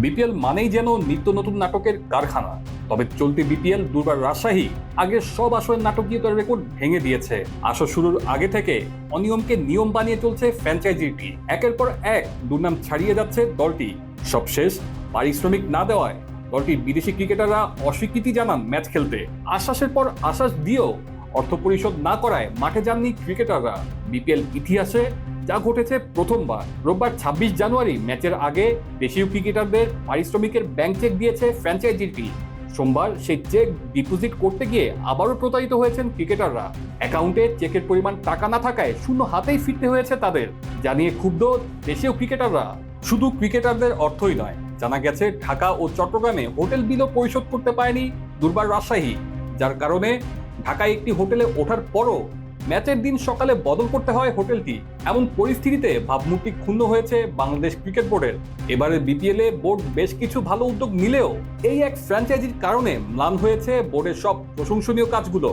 BPL মানেই যেন নিত্য নতুন নাটকের কারখানা। তবে চলতি বিপিএল দুর্বার রাজশাহী আগের সব আসরের নাটকীয়তার রেকর্ড ভেঙে দিয়েছে। আসর শুরুর আগে থেকে অনিয়মকে নিয়ম বানিয়ে চলছে ফ্র্যাঞ্চাইজিটি একের পর এক দুর্নাম ছাড়িয়ে যাচ্ছে দলটি। সবশেষ পারিশ্রমিক না দেওয়ায় দলটির বিদেশি ক্রিকেটাররা অস্বীকৃতি জানান ম্যাচ খেলতে। আশ্বাসের পর আশ্বাস দিয়েও অর্থ পরিশোধ না করায় মাঠে যাননি ক্রিকেটাররা। বিপিএল ইতিহাসে যা ঘটেছে প্রথমবার। রোববার ছাব্বিশ জানুয়ারি ম্যাচের আগে দেশীয় ক্রিকেটারদের পারিশ্রমিকের ব্যাংক চেক দিয়েছে ফ্র্যাঞ্চাইজিটি সোমবার সেই চেক ডিপোজিট করতে গিয়ে আবারও প্রতারিত হয়েছেন ক্রিকেটাররা। অ্যাকাউন্টে চেকের পরিমাণ টাকা না থাকায় শূন্য হাতেই ফিরতে হয়েছে তাদের জানিয়ে ক্ষুব্ধ দেশীয় ক্রিকেটাররা। শুধু ক্রিকেটারদের অর্থই নয়, জানা গেছে ঢাকা ও চট্টগ্রামে হোটেল বিলও পরিশোধ করতে পারেনি দুর্বার রাজশাহী, যার কারণে ঢাকায় একটি হোটেলে ওঠার পরও ম্যাচের দিন সকালে বদল করতে হয় হোটেলটি। এমন পরিস্থিতিতে ভাবমূর্তি ক্ষুণ্ণ হয়েছে বাংলাদেশ ক্রিকেট বোর্ডের। এবারে বিপিএল এ বোর্ড বেশ কিছু ভালো উদ্যোগ নিলেও এই এক ফ্র্যাঞ্চাইজির কারণে ম্লান হয়েছে বোর্ডের সব প্রশংসনীয় কাজগুলো।